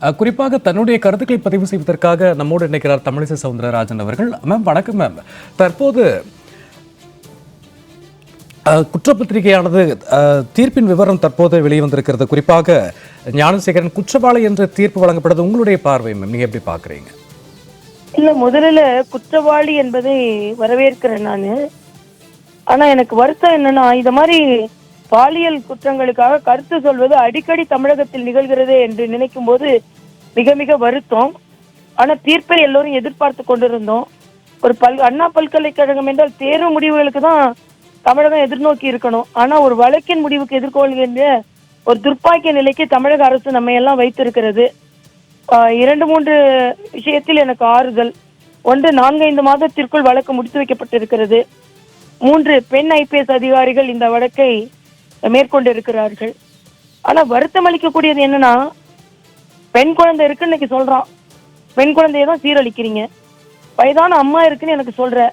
குறிப்பாக தன்னுடைய கருத்துக்களை பதிவு செய்வதற்காக நம்மோடு இணைக்கிறார் தமிழிசை சவுந்தரராஜன் அவர்கள். மேம் வணக்கம் மேம். தற்போது குற்றப்பத்திரிகையானது அஹ், தீர்ப்பின் விவரம் தற்போது வெளிவந்திருக்கிறது. குறிப்பாக ஞானசேகரன் குற்றவாளி என்ற தீர்ப்பு வழங்கப்பட்டது உங்களுடைய பார்வை மேம் நீங்க எப்படி பாக்குறீங்க இல்ல முதல்ல குற்றவாளி என்பதை வரவேற்கிறேன் நான். ஆனா எனக்கு வருத்தம் என்னன்னா இந்த மாதிரி பாலியல் குற்றங்களுக்காக கருத்து சொல்வது அடிக்கடி தமிழகத்தில் நிகழ்கிறது என்று நினைக்கும் போது மிக மிக வருத்தம். ஆனா தீர்ப்பை எல்லோரும் எதிர்பார்த்து கொண்டிருந்தோம். ஒரு பல் அண்ணா பல்கலைக்கழகம் என்றால் தேர்வு முடிவுகளுக்கு தான் தமிழகம் எதிர்நோக்கி இருக்கணும். ஆனா ஒரு வழக்கின் முடிவுக்கு எதிர்கொள்கின்ற ஒரு துர்ப்பாக்கிய நிலைக்கு தமிழக அரசு நம்ம எல்லாம் வைத்திருக்கிறது. இரண்டு மூன்று விஷயத்தில் எனக்கு ஆறுதல். ஒன்று நான்கைந்து மாதத்திற்குள் வழக்கு முடித்து வைக்கப்பட்டிருக்கிறது. மூன்று பெண் ஐபிஎஸ் அதிகாரிகள் இந்த வழக்கை மேற்கொண்டு இருக்கிறார்கள் ஆனா வருத்தம் அளிக்கக்கூடியது என்னன்னா பெண் குழந்தை இருக்குன்னு இன்னைக்கு சொல்றான். பெண் குழந்தையை தான் சீரழிக்கிறீங்க. வயதான அம்மா இருக்குன்னு எனக்கு சொல்ற.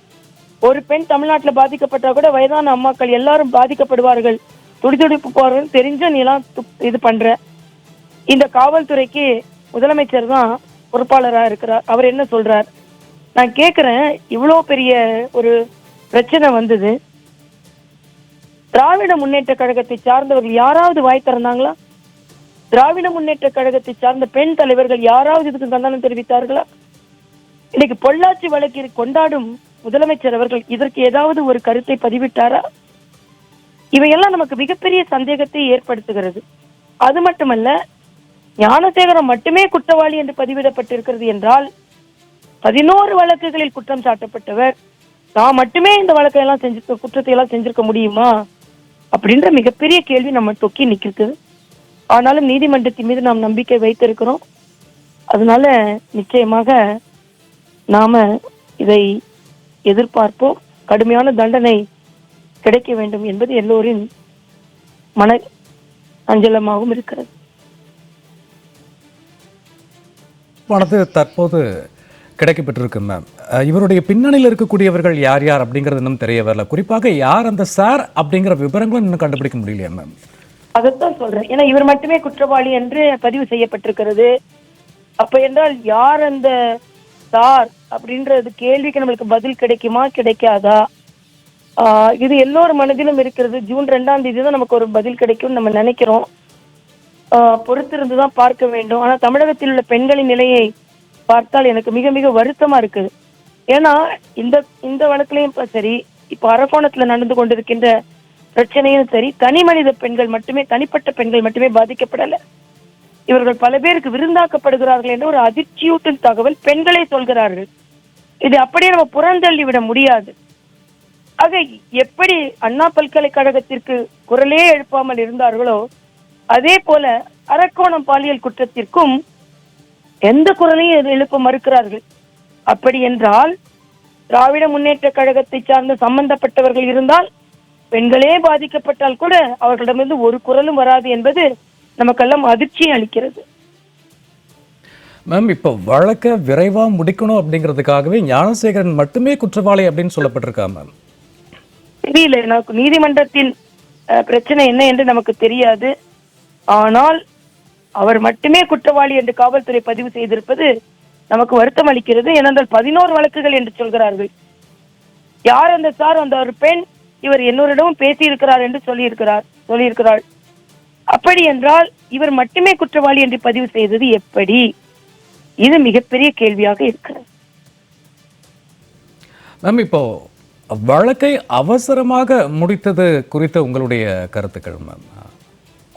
ஒரு பெண் தமிழ்நாட்டுல பாதிக்கப்பட்டா கூட வயதான அம்மாக்கள் எல்லாரும் பாதிக்கப்படுவார்கள். துடிதுடிப்பு போறன்னு தெரிஞ்ச நீ எல்லாம் துப்- இது பண்ற. இந்த காவல்துறைக்கு முதலமைச்சர் தான் பொறுப்பாளரா இருக்கிறார். அவர் என்ன சொல்றார்? நான் கேக்குறேன் இவ்வளோ பெரிய ஒரு பிரச்சனை வந்தது. திராவிட முன்னேற்ற கழகத்தை சார்ந்தவர்கள் யாராவது வாய் திறந்தாங்களா? திராவிட முன்னேற்ற கழகத்தை சார்ந்த பெண் தலைவர்கள் யாராவது இதுக்கு கண்டனம் தெரிவித்தார்களா? இன்னைக்கு பொள்ளாச்சி வழக்கில் கொண்டாடும் முதலமைச்சர் அவர்கள் இதற்கு ஏதாவது ஒரு கருத்தை பதிவிட்டாரா? இவையெல்லாம் நமக்கு மிகப்பெரிய சந்தேகத்தை ஏற்படுத்துகிறது. அது மட்டுமல்ல ஞானசேகரம் மட்டுமே குற்றவாளி என்று பதிவிடப்பட்டிருக்கிறது என்றால் பதினோரு வழக்குகளில் குற்றம் சாட்டப்பட்டவர் நான் மட்டுமே இந்த வழக்கை எல்லாம் செஞ்சு குற்றத்தை எல்லாம் செஞ்சிருக்க முடியுமா? அப்படின்ற மிகப்பெரிய கேள்வி நம்ம தொக்கி நிக்கிறது ஆனாலும் நீதிமன்றத்தின் மீது நாம் நம்பிக்கை வைத்திருக்கிறோம். அதனால நிச்சயமாக நாம இதை எதிர்பார்ப்போம். கடுமையான தண்டனை கிடைக்க வேண்டும் என்பது எல்லோரின் மன அஞ்சலமாகவும் இருக்கிறது. பணத்து தற்போது கிடைக்கப்பட்டிருக்கு மேம் இவருடைய பின்னணியில் இருக்கக்கூடியவர்கள் யார் யார் அப்படிங்கிறது இன்னும் தெரிய வரல. குறிப்பாக யார் அந்த சார் அப்படிங்கிற விவரங்களும் இன்னும் கண்டுபிடிக்க முடியலையா மேம் அதைத்தான் சொல்றேன். ஏன்னா இவர் மட்டுமே குற்றவாளி என்று பதிவு செய்யப்பட்டிருக்கிறது. அப்ப என்றால் யார் அந்த சார் அப்படின்றது கேள்விக்கு நம்மளுக்கு பதில் கிடைக்குமா கிடைக்காதா? இது எல்லோர் மனதிலும் இருக்கிறது. ஜூன் ரெண்டாம் தேதி தான் நமக்கு ஒரு பதில் கிடைக்கும்னு நம்ம நினைக்கிறோம். பொறுத்திருந்து தான் பார்க்க வேண்டும். ஆனா தமிழகத்தில் உள்ள பெண்களின் நிலையை பார்த்தால் எனக்கு மிக மிக வருத்தமா இருக்குது. ஏன்னா இந்த இந்த வழக்குலயும் இப்போ சரி இப்ப அரக்கோணத்துல நடந்து கொண்டிருக்கின்ற பிரச்சனையும் சரி தனி மனித பெண்கள் மட்டுமே தனிப்பட்ட பெண்கள் மட்டுமே பாதிக்கப்படல. இவர்கள் பல பேருக்கு விருந்தாக்கப்படுகிறார்கள் என்ற ஒரு அதிர்ச்சியூட்டும் தகவல் பெண்களே சொல்கிறார்கள். இது அப்படியே நம்ம புறந்தள்ளி விட முடியாது. ஆக எப்படி அண்ணா பல்கலைக்கழகத்திற்கு குரலே எழுப்பாமல் இருந்தார்களோ அதே போல அரக்கோணம் பாலியல் குற்றத்திற்கும் எந்த குரலையும் எழுப்ப மறுக்கிறார்கள். அப்படி என்றால் திராவிட முன்னேற்ற கழகத்தை சார்ந்த சம்பந்தப்பட்டவர்கள் இருந்தால் பெண்களே பாதிக்கப்பட்டால் கூட அவர்களிடமிருந்து ஒரு குரலும் வராது என்பது நமக்கெல்லாம் அதிர்ச்சியை அளிக்கிறது. மேம் இப்போ வழக்கை விரைவா முடிக்கணும் அப்படிங்கிறதுக்காகவே ஞானசேகரன் மட்டுமே குற்றவாளி அப்படின்னு சொல்லப்பட்டிருக்கா மேம்? தெரியல. எனக்கு நீதிமன்றத்தின் பிரச்சனை என்ன என்று நமக்கு தெரியாது. ஆனால் அவர் மட்டுமே குற்றவாளி என்று காவல்துறை பதிவு செய்திருப்பது நமக்கு வருத்தம் அளிக்கிறது. ஏனென்றால் பதினோரு வழக்குகள் என்று சொல்கிறார்கள். யார் அந்த சார்? அந்த ஒரு பெண் இவர் என்னோரிடமும் பேசியிருக்கிறார் என்று சொல்லியிருக்கிறார் சொல்லியிருக்கிறாள். அப்படி என்றால் இவர் மட்டுமே குற்றவாளி என்று பதிவு செய்தது எப்படி? இது மிகப்பெரிய கேள்வியாக இருக்கிறது. மேம் இப்போ வழக்கை அவசரமாக முடித்தது குறித்த உங்களுடைய கருத்துக்கள் மேம்?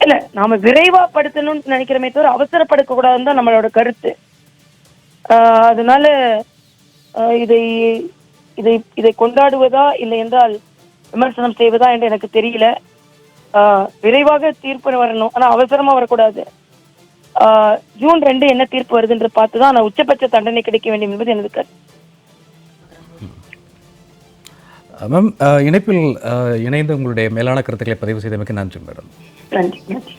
இல்ல நாம விரைவா படுத்தணும்னு நினைக்கிறோமே தவிர அவசரப்படுத்த கூடாதுன்னு தான் நம்மளோட கருத்து. அதனால இதை இதை இதை கொண்டாடுவதா இல்லை என்றால் விமர்சனம் செய்வதா என்று எனக்கு தெரியல. விரைவாக தீர்ப்பு வரணும். ஆனா அவசரமா வரக்கூடாது. ஜூன் ரெண்டு என்ன தீர்ப்பு வருதுன்ற பார்த்து தான் உச்சபட்ச தண்டனை கிடைக்க வேண்டும் என்பது எனது கருத்து. மேம் இணைப்பில் இணைந்து உங்களுடைய மேலான கருத்துக்களை பதிவு செய்தமைக்கு நன்றி மேடம். நன்றி நன்றி.